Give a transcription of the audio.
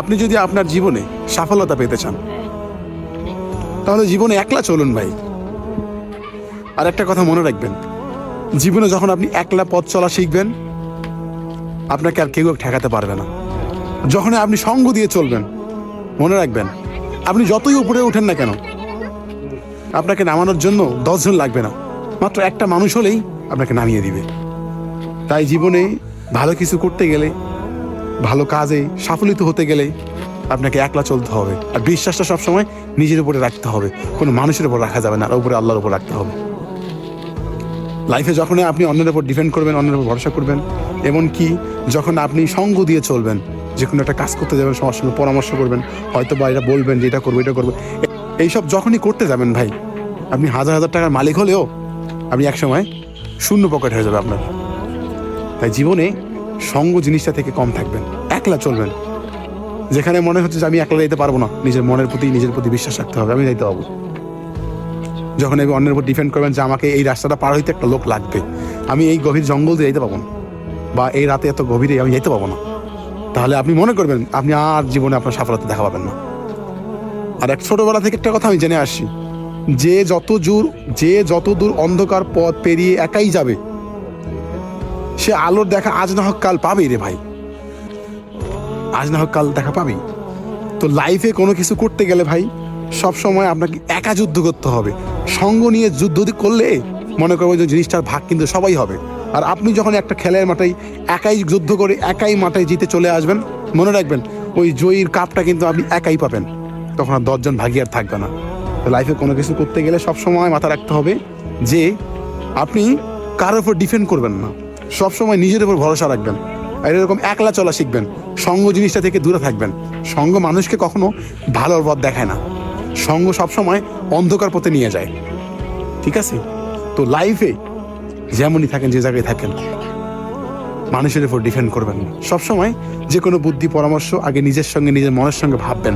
আপনি যদি আপনার জীবনে সফলতা পেতে চান, তাহলে জীবনে একলা চলুন ভাই। আর একটা কথা মনে রাখবেন, জীবনে যখন আপনি একলা পথ চলা শিখবেন, আপনাকে আর কেউ ঠেকাতে পারবে না। যখন আপনি সঙ্গ দিয়ে চলবেন, মনে রাখবেন, আপনি যতই উপরে ওঠেন না কেন, আপনাকে নামানোর জন্য দশজন লাগবে না। মাত্র একটা মানুষ হলেই আপনাকে নামিয়ে দিবে। তাই জীবনে ভালো কিছু করতে গেলে ভালো কাজে সাফলিত হতে গেলে আপনাকে একলা চলতে হবে। আর বিশ্বাসটা সবসময় নিজের উপরে রাখতে হবে। কোনো মানুষের উপর রাখা যাবে না, আর উপরে আল্লাহর উপর রাখতে হবে। লাইফে যখন আপনি অন্যের উপর ডিপেন্ড করবেন, অন্যের উপর ভরসা করবেন, এমনকি যখন আপনি সঙ্গ দিয়ে চলবেন যে কোনো একটা কাজ করতে যাবেন সবার সঙ্গে পরামর্শ করবেন হয়তো বা এটা বলবেন যে এটা করব এটা করব এইসব যখনই করতে যাবেন ভাই, আপনি হাজার হাজার টাকার মালিক হলেও আপনি একসময় শূন্য পকেট হয়ে যাবে আপনার। তাই জীবনে সঙ্গ জিনিসটা থেকে কম থাকবেন, একলা চলবেন। যেখানে মনে হচ্ছে যে আমি একলা যেতে পারব না, নিজের মনের প্রতি, নিজের প্রতি বিশ্বাস রাখতে হবে, আমি যাইতে পারব। যখন আমি অন্যের উপর ডিপেন্ড করবেন যে আমাকে এই রাস্তাটা পার হইতে একটা লোক লাগবে, আমি এই গভীর জঙ্গল দিয়ে যেতে পারব না, বা এই রাতে এত গভীরে আমি যেতে পারব না, তাহলে আপনি মনে করবেন, আপনি আর জীবনে আপনার সফলতা দেখা পাবেন না। আর এক ছোটবেলা থেকে একটা কথা আমি জেনে আসছি যে যত দূর যে যত দূর অন্ধকার পথ পেরিয়ে একাই যাবে সে আলোর দেখা আজ না হোক কাল পাবেই রে ভাই। আজ না হোক কাল দেখা পাবেই। তো লাইফে কোনো কিছু করতে গেলে ভাই, সব সময় আপনাকে একা যুদ্ধ করতে হবে। সঙ্গ নিয়ে যুদ্ধ করলে, মনে করব যে জিনিসটার ভাগ কিন্তু সবাই হবে। আর আপনি যখন একটা খেলার মাঠে একাই যুদ্ধ করে একাই মাঠে জিতে চলে আসবেন, মনে রাখবেন ওই জয়ীর কাপটা কিন্তু আপনি একাই পাবেন। তখন আর দশজন ভাগি আর থাকবে না। তো লাইফে কোনো কিছু করতে গেলে সব সময় মাথা রাখতে হবে যে আপনি কারোর উপর ডিপেন্ড করবেন না। সব সময় নিজের উপর ভরসা রাখবেন। আর এরকম একলা চলা শিখবেন। সঙ্গ জিনিসটা থেকে দূরে থাকবেন। সঙ্গ মানুষকে কখনো ভালোর পথ দেখায় না। সঙ্গ সবসময় অন্ধকার পথে নিয়ে যায়। ঠিক আছে? তো লাইফে যেমনই থাকেন, যে জায়গায় থাকেন, মানুষের উপর ডিপেন্ড করবেন সবসময় যে কোনো বুদ্ধি, পরামর্শ আগে নিজের সঙ্গে, নিজের মনের সঙ্গে ভাববেন।